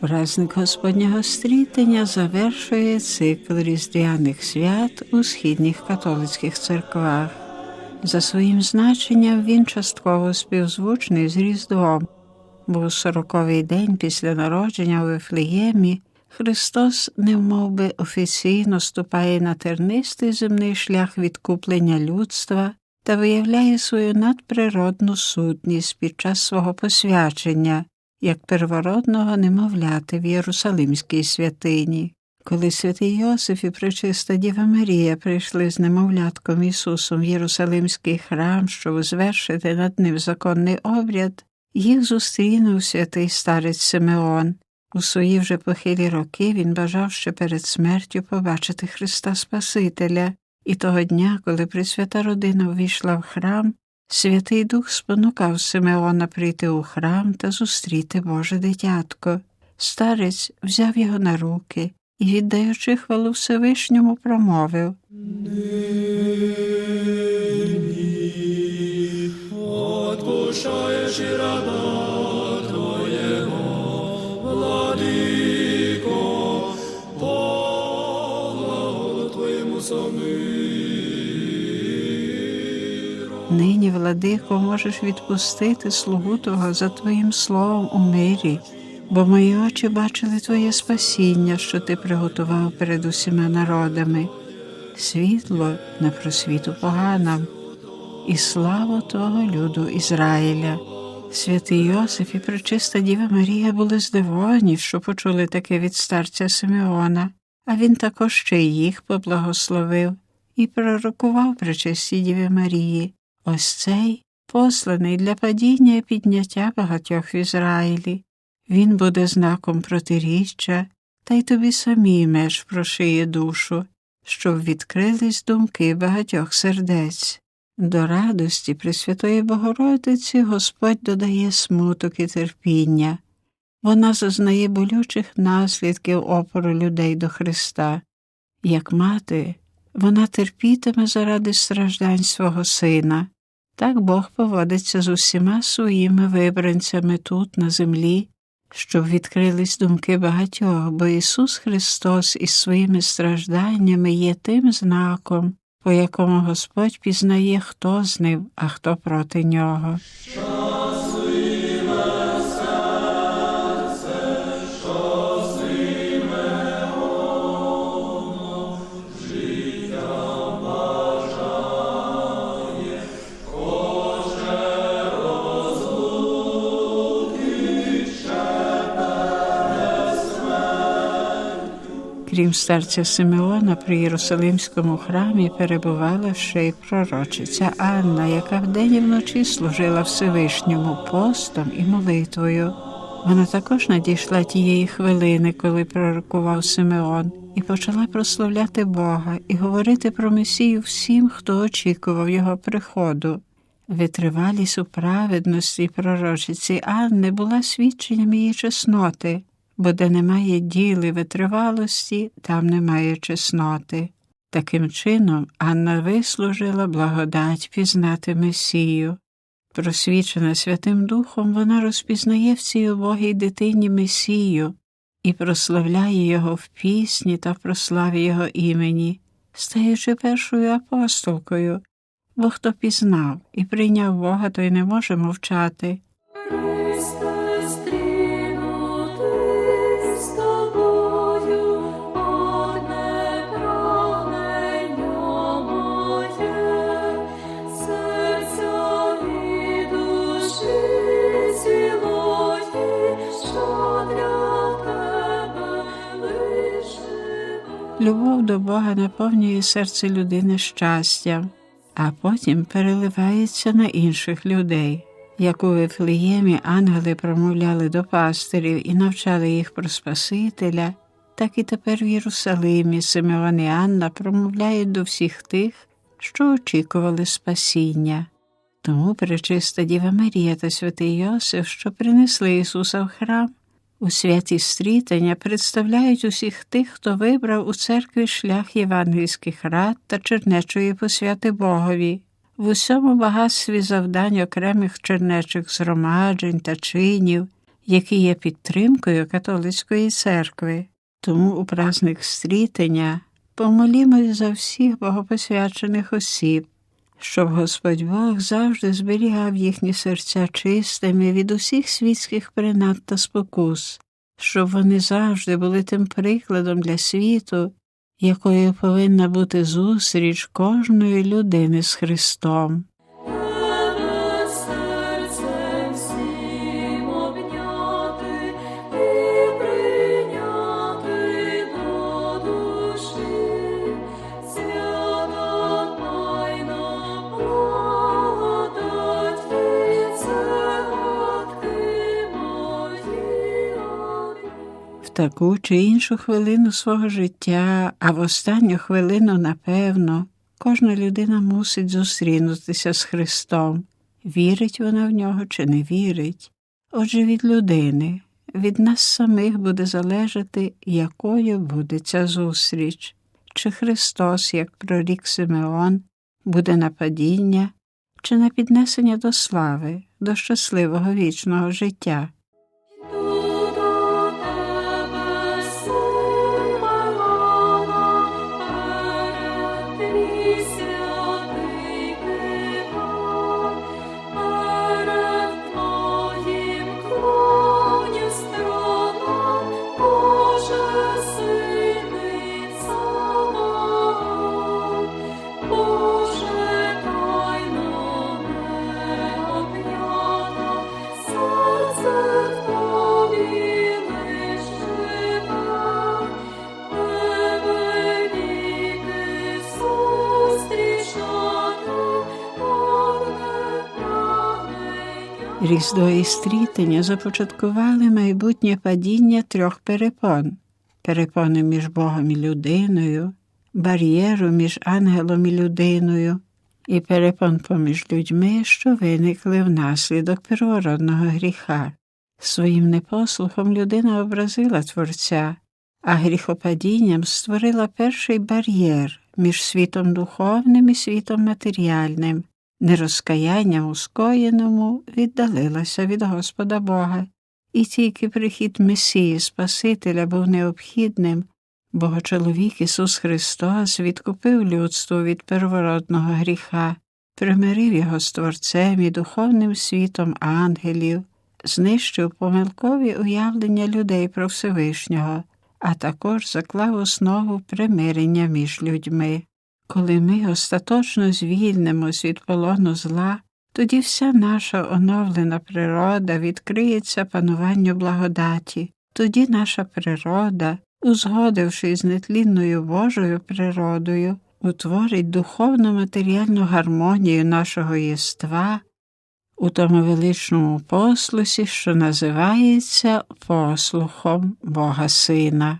Праздник Господнього стрітення завершує цикл різдвяних свят у східних католицьких церквах. За своїм значенням він частково співзвучний з Різдвом, бо у сороковий день після народження у Вифлеємі Христос немовби офіційно ступає на тернистий земний шлях відкуплення людства та виявляє свою надприродну сутність під час свого посвячення як первородного немовляти в Єрусалимській святині. Коли святий Йосиф і пречиста Діва Марія прийшли з немовлятком Ісусом в Єрусалимський храм, щоб звершити над ним законний обряд, їх зустрінув святий старець Симеон. У свої вже похилі роки він бажав ще перед смертю побачити Христа Спасителя, і того дня, коли Пресвята родина ввійшла в храм, Святий Дух спонукав Симеона прийти у храм та зустріти Боже дитятко. Старець взяв його на руки і, віддаючи хвалу Всевишньому, промовив Отпущаєш і раба Твоєго, владико, по Твоєму Нині, владико, можеш відпустити слугу Твого за Твоїм словом у мирі, бо мої очі бачили Твоє спасіння, що Ти приготував перед усіма народами, світло на просвіту поганам, і славу Того люду Ізраїля. Святий Йосиф і пречиста Діва Марія були здивовані, що почули таке від старця Симеона, а він також ще й їх поблагословив і пророкував пречистій Діві Марії. Ось цей посланий для падіння і підняття багатьох в Ізраїлі. Він буде знаком протиріччя, та й тобі самій меж прошиє душу, щоб відкрились думки багатьох сердець. До радості Пресвятої Богородиці Господь додає смуток і терпіння. Вона зазнає болючих наслідків опору людей до Христа. Як мати, вона терпітиме заради страждань свого сина. Так Бог поводиться з усіма своїми вибранцями тут, на землі, щоб відкрились думки багатьох, бо Ісус Христос із своїми стражданнями є тим знаком, по якому Господь пізнає, хто з ним, а хто проти нього. Крім старця Симеона, при Єрусалимському храмі перебувала ще й пророчиця Анна, яка вдень і вночі служила Всевишньому постом і молитвою. Вона також надійшла тієї хвилини, коли пророкував Симеон, і почала прославляти Бога і говорити про Месію всім, хто очікував його приходу. Витривалість у праведності пророчиці Анни була свідченням її чесноти бо де немає діли витривалості, там немає чесноти. Таким чином, Анна вислужила благодать пізнати Месію. Просвічена Святим Духом, вона розпізнає в цій убогій дитині Месію і прославляє його в пісні та в прославі Його імені, стаючи першою апостолкою, бо хто пізнав і прийняв Бога, той не може мовчати. Любов до Бога наповнює серце людини щастям, а потім переливається на інших людей. Як у Вифлеємі ангели промовляли до пастирів і навчали їх про Спасителя, так і тепер в Єрусалимі Симеон і Анна промовляють до всіх тих, що очікували спасіння. Тому пречиста Діва Марія та святий Йосиф, що принесли Ісуса в храм, у святі стрітання представляють усіх тих, хто вибрав у церкві шлях євангельських рад та чернечої посвяти Богові, в усьому багатстві завдань окремих чернечих згромаджень та чинів, які є підтримкою католицької церкви. Тому у праздник стрітення помолімось за всіх богопосвячених осіб, щоб Господь Бог завжди зберігав їхні серця чистими від усіх світських принад та спокус, щоб вони завжди були тим прикладом для світу, якою повинна бути зустріч кожної людини з Христом. Таку чи іншу хвилину свого життя, а в останню хвилину, напевно, кожна людина мусить зустрінутися з Христом. Вірить вона в нього чи не вірить. Отже, від людини, від нас самих буде залежати, якою буде ця зустріч, чи Христос, як прорік Симеон, буде на падіння, чи на піднесення до слави, до щасливого вічного життя. Різдво і стрітення започаткували майбутнє падіння трьох перепон перепони між Богом і людиною, бар'єру між ангелом і людиною, і перепон поміж людьми, що виникли внаслідок первородного гріха. Своїм непослухом людина образила Творця, а гріхопадінням створила перший бар'єр між світом духовним і світом матеріальним, нерозкаянням у скоєному віддалилася від Господа Бога, і тільки прихід Месії Спасителя був необхідним, бо чоловік Ісус Христос відкупив людство від первородного гріха, примирив його з Творцем і духовним світом ангелів, знищив помилкові уявлення людей про Всевишнього, а також заклав основу примирення між людьми. Коли ми остаточно звільнимось від полону зла, тоді вся наша оновлена природа відкриється пануванню благодаті, тоді наша природа, узгодившись з нетлінною Божою природою, утворить духовно матеріальну гармонію нашого єства у тому величному послусі, що називається послухом Бога Сина.